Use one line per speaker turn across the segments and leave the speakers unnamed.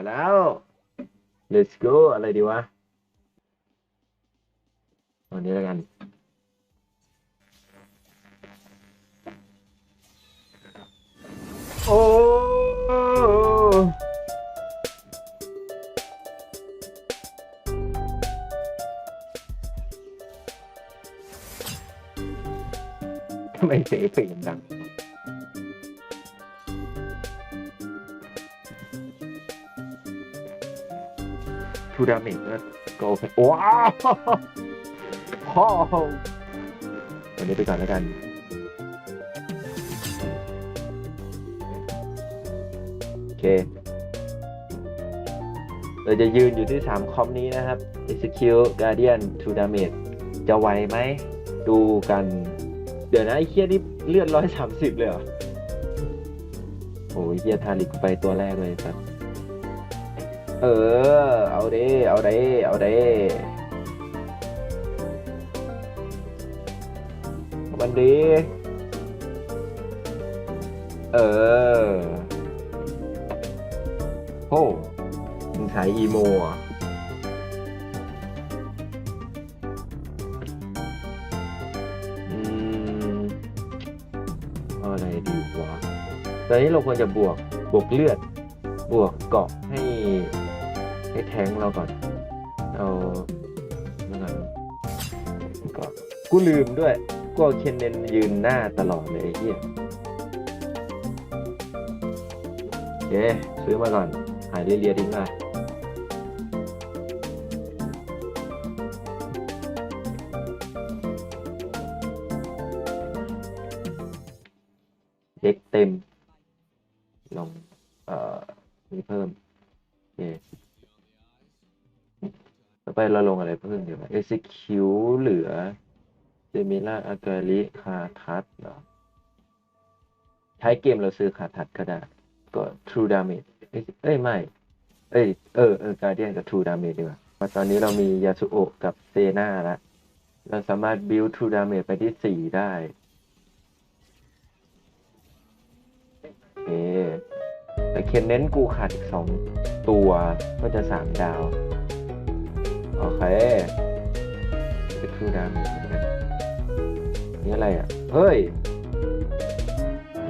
มาแล้ว let's go อะไรดีวะวันนี้แล้วกัน โอ้ทำไมเสียงเอฟเฟกต์มันดัง ทูดาเมจก็ก็โอเคว้าวพ่อวันนี้ไปก่อนแล้วกันโอเค เราจะยืนอยู่ที่ 3 คอมนี้นะครับ Execute Guardian to Damage จะไวไหม ดูกัน เดี๋ยวนะ ไอ้เคียนี่เลือดร้อยสามสิบเลยเหรอ โอ้ยเฮียทาริกไปตัวแรกเลยครับ เออ เอาเด้เอาเด้เอาเด้มันดี เออโอ้มึงใช้อีโมอะอืมอาอะไรดีวะตอนนี้เราควรจะบวก บวกเลือด บวกเกาะให้ ให้แทงเราก่อน เอาเมื่อก่อนก่อนกูลืมด้วยกูเอาเคนเนนยืนหน้าตลอดเลยไอ้เหี้ยโอเคซื้อมาก่อน หายเรียๆทิ้งมาเด็กเต็ม ลง เอ่อ มีเพิ่มโอเค ต่อไปเราลงอะไรเพิ่มดีวะ execute เหลือเ e มิล่าอากาลิคาทัสเหรอ ใช้เกมเราซื้อคาทัสก็ได้ ก็ true damage เอ้ยเอ้ยไม่ เอ้ย เออ เออ guardian กับ true damage ดีกว่ามาตอนนี้เรามียาสุโอะกับเซนาแล้ว เราสามารถ build true damage ไปที่สี่ได้โอเคแต่เคนเน้นกูขาดอีกสองตัวก็จะสามดาว โอเคจะคือดาวเหมือนกันนี่อะไรอะ เฮ้ย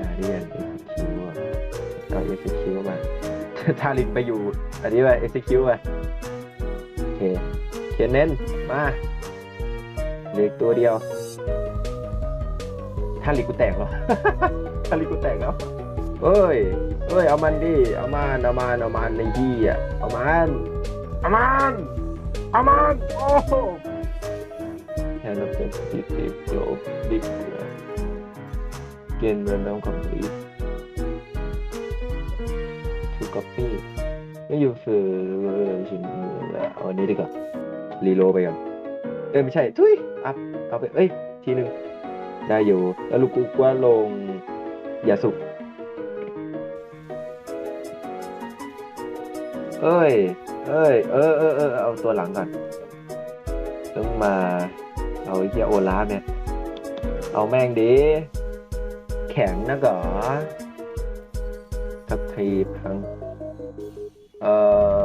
ยาเรียนเอ็กซ์คิวเอาเอ็กซ์คิวมาทารินไปอยู่ อันนี้ไปเอ็กซ์คิวไปโอเคเคนเน้นมาเหลือตัวเดียวทาริกูแตกแล้วทาริกูแตกแล้วเอ้ยเอ้ย เอามันดิ เอามัน เอามัน เอามันในที่อะ เอามัน เอามัน เอามันโอ้โหแค่นั้นเป็นสิบสิบโลบิ๊กเลยเกณฑ์เรนดอมคอมพลีททูก๊อปี้ไม่อยู่ฝืนชิ้นแล้วอันนี้ดีกว่ารีโลไปก่อนเอ้ยไม่ใช่ ทุยอัพเอาไป เอ้ย ทีหนึ่งได้อยู่ แล้วลูกกูกว่าลงยาสุกเอ้ย เอ้ย เออเออเออเอาตัวหลังก่อน ต้องมา เอาไอ้เฮียโอลาฟเนี่ย เอาแม่งดี แข็งนะก่อทักทีพัง เอ่อ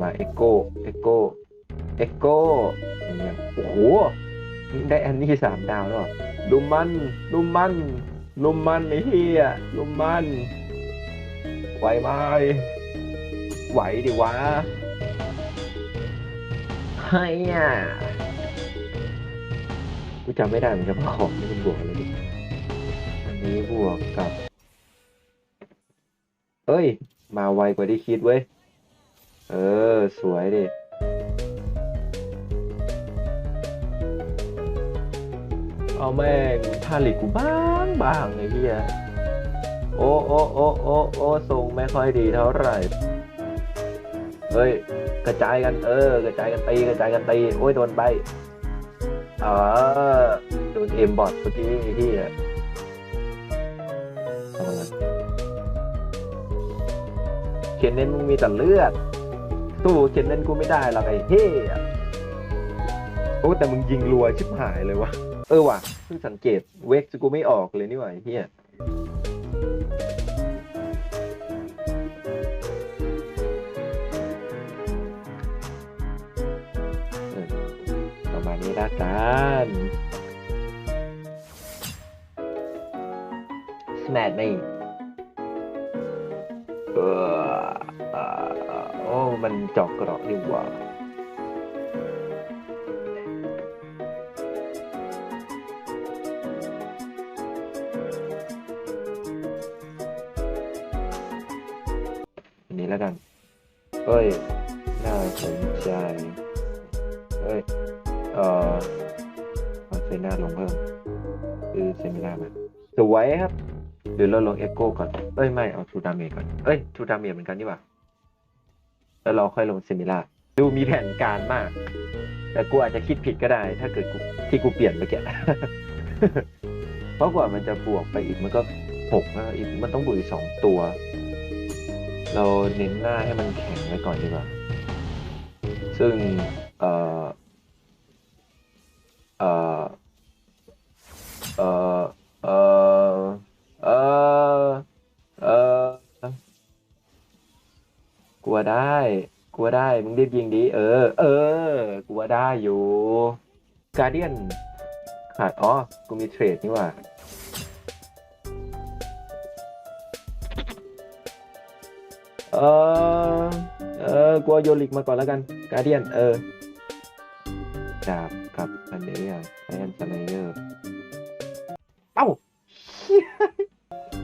มาเอ็กโกเอ็กโกเอ็กโกอย่างเงี้ยโอ้โห ได้อันนี้สามดาวแล้วลุมมันลุมมันลุมมันไอ้เฮียลุมมันไหวไหม ไหวดิวะเฮ้ยอะกูจำไม่ได้เหมือนกันว่าของนี่มันบวกอะไรดิอันนี้บวกกับ เอ้ย มาไวกว่าที่คิดเว้ย เออ สวยดิเอาแม่งทาลิกกูบ้างบ้างไอ้เหี้ยโอ้โอ้โอ้โอ้โอ้ทรงไม่ค่อยดีเท่าไหร่ เฮ้ย กระจายกัน เออ กระจายกันตี กระจายกันตี โอ้ยโดนใบเออโดนเอ็มบอทเมื่อกี้ที่อะทำไมกันเนเน้นมึงมีแต่เลือดสู้เคนเน้นกูไม่ได้หรอกไอ้เฮ้ยโอ้แต่มึงยิงรัวชิบหายเลยวะ เออว่ะเพิ่งสังเกตเวกกูไม่ออกเลยนี่หว่าเฮีย ละกันสแมดไม่เออเออโอ้ มันจอกเกราะนี่หว่า เซน่าลงเพิ่มคือเซมิน่ามาสวยครับหรือเราลงเอ็กโก้ก่อน เอ้ยไม่เอาทูดาเมจก่อน เอ้ยทูดาเมจเหมือนกันนี่หว่า แล้วเราค่อยลงเซมิล่าดูมีแผนการมาก แต่กูอาจจะคิดผิดก็ได้ ถ้าเกิดกูที่กูเปลี่ยนเมื่อกี้เพราะกว่ามันจะบวกไปอีกมันก็หกแล้วอีกมันต้องบวกอีกสองตัว เราเน้นหน้าให้มันแข็งไว้ก่อนดีกว่า ซึ่ง เอ่อ เอ่อ กลัวได้ กลัวได้ มึงรีบยิงดิเออ เออ กลัวได้อยู่ การเดียนขาดอ๋อ กูมีเทรดนี่ว่าเออ เออ กลัวโยลิกมาก่อนแล้วกัน การเดียน เออ ดาบกับอันนี้อะไอแอนสไนเยอร์เอ้าเฮ้ย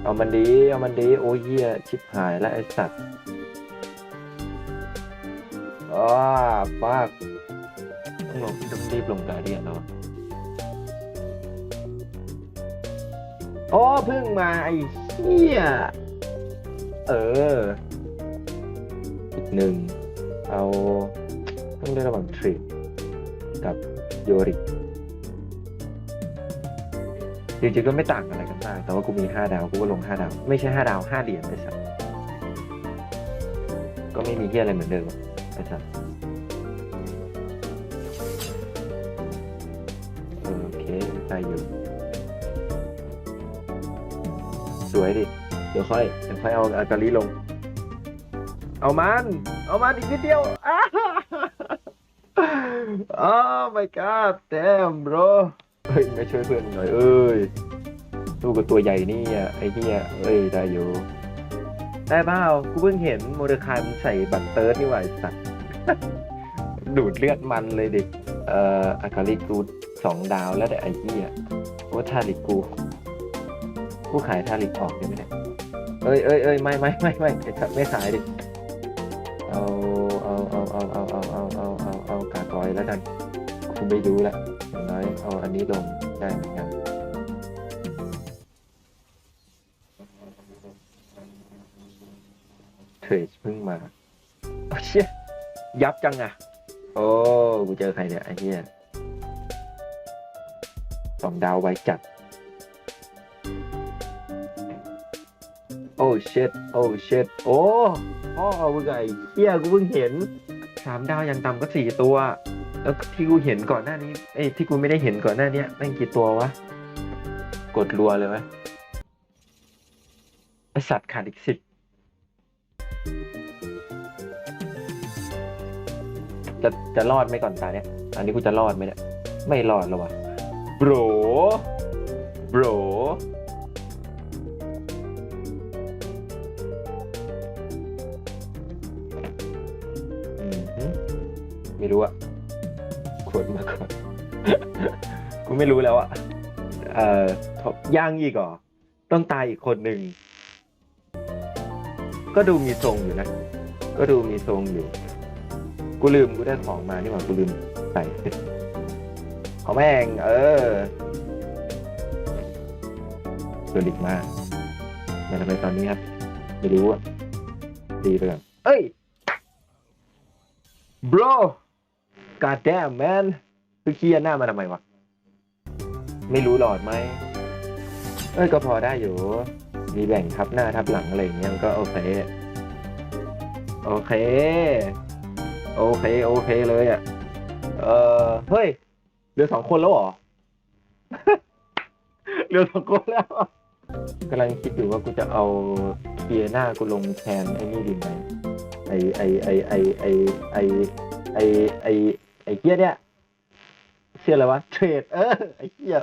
เอามันดี เอามันดี โอ้ยเหี้ย ชิบหายแล้วไอสัตว์ อ้าฟากต้องลงต้องรีบลงการเดียนแล้วอะโอ้เพิ่งมาไอ้เหี้ย เออ อีกหนึ่ง เอาต้องเลือกระหว่างทริกกับโยริจริงๆก็ไม่ต่างอะไรกันมาก แต่ว่ากูมีห้าดาว กูก็ลงห้าดาว ไม่ใช่ห้าดาวห้าเหรียญไอ้สัสก็ไม่มีเฮียอะไรเหมือนเดิม ไอ้สัสเออโอเคได้อยู่ สวยดิ เดี๋ยวค่อยเดี๋ยวค่อยเอาอากาลิลง เอามัน เอามันอีกนิดเดียวอ้า Oh my god damn bro เฮ้ยมาช่วยเพื่อนหน่อยเอ้ยสู้กับตัวใหญ่นี่อะไอ้เหี้ยเอ้ยได้อยู่ ได้เปล่ากูเพิ่งเห็นโมเดคายมันใส่บัตรเติร์ดนี่หว่าไอ้สัตว์ ดูดเลือดมันเลยดิ เอ่ออากาลิกูสองดาวแล้วแต่ไอ้เหี้ยว่าทาริกกูกูขายทาริกออกได้ไหมเนี่ยเอ้ยเอ้ยเอ้ยไม่ไม่ไม่ไม่ไอ้สัตว์ไม่ขายดิ เอาเอาเอาเอาเอาเอาเอาเอาเอาเอากากอยแล้วกันกูไม่รู้ละอย่างน้อยเอาอันนี้ลงได้เหมือนกัน เทรดเพิ่งมาโอ้เชี่ยยับจังอะโอ้กูเจอใครเนี่ยไอ้เหี้ยสองดาวไว้จัด โอ้เช็ดโอ้เช็ดโอ้พ่อมึงไอ้เฮียกูเพิ่งเห็นสามดาวยังต่ำก็สี่ตัว แล้วที่กูเห็นก่อนหน้านี้เอ้ยที่กูไม่ได้เห็นก่อนหน้านี้แม่งกี่ตัววะ กดรัวเลยไหมไอสัตว์ขาดอีกสิบ จะจะรอดไหมก่อนตาเนี่ย อันนี้กูจะรอดไหมเนี่ย ไม่รอดแล้ววะโบรโบรอืมหืมไม่รู้อะขวดมาก่อน กูไม่รู้แล้วอะเอ่อย่างอีกเหรอ ต้องตายอีกคนหนึ่ง ก็ดูมีทรงอยู่นะ ก็ดูมีทรงอยู่ กูลืมกูได้ของมานี่หว่ากูลืมใส่ขอแม่ง เออเกิดอีกมาแต่ทำไมตอนนี้ครับ ไม่รู้อะดีไปก่อนเอ้ย bro god damn man คือเคลียร์หน้ามาทำไมวะ ไม่รู้หลอดไหม เอ้ย ก็พอได้อยู่ มีแบ่งทับหน้าทับหลังอะไรอย่างเงี้ยมันก็โอเค โอเค โอเค โอเคเลยอะ เออเฮ้ยเหลือสองคนแล้วเหรอเหลือสองคนแล้วกำลังคิดอยู่ว่ากูจะเอาเคลียร์หน้ากูลงแทนไอ้นี่ดีไหมไอไอไอไอไอไอไอไอไอเกียเนี่ยเชื่ออะไรวะเทรดเออไอเหี้ย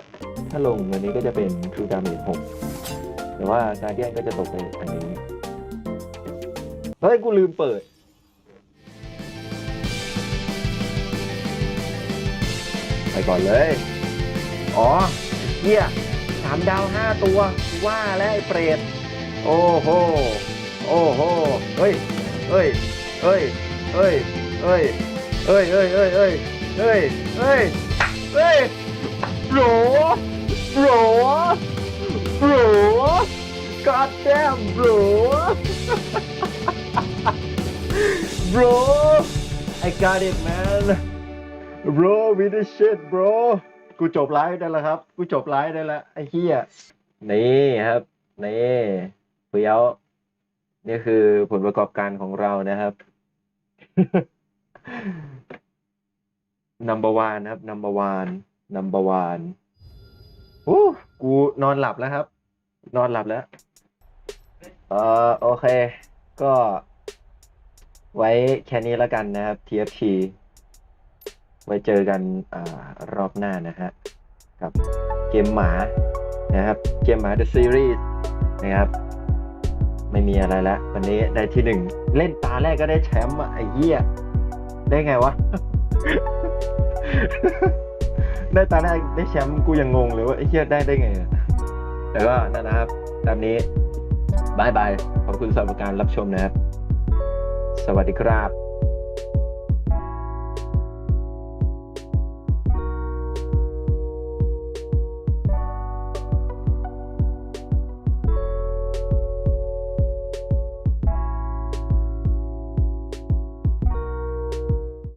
ถ้าลงอันนี้ก็จะเป็น True Damage 6 แต่ว่า Guardian ก็จะตกไปอันนี้ เฮ้ย กูลืมเปิด ไปก่อนเลย อ๋อเหี้ยสามดาวห้าตัว ว่าแล้วไอ้เปรต โอ้โห โอ้โห เฮ้ย เฮ้ย เฮ้ย เฮ้ย เฮ้ย เฮ้ย เฮ้ย เฮ้ย เฮ้ย เฮ้ย เฮ้ย เฮ้ย โหรโห รโหร God damn bro bro I got it man bro with the shit bro กูจบไลฟ์ได้แล้วครับ กูจบไลฟ์ได้แล้วไอ้เหี้ยนี่ครับนี่เฟี้ยวนี่คือผลประกอบการของเรานะครับ number one นะครับ number one number one โอ้ กูนอนหลับแล้วครับ นอนหลับแล้ว เออโอเค ก็ ไว้แค่นี้แล้วกันนะครับ TFT ไว้เจอกันอารอบหน้านะฮะกับเกมหมานะครับ เกมหมา The Series นะครับ ไม่มีอะไรแล้ววันนี้ได้ที่หนึ่ง เล่นตาแรกก็ได้แชมป์อะไอ้เหี้ย ได้ไงวะ ได้ตาแรกได้แชมป์กูยังงงเลยว่าไอ้เหี้ยได้ได้ไงอะแต่ก็นั่นนะครับ ตามนี้บายบาย ขอบคุณสำหรับการรับชมนะครับ สวัสดีครับ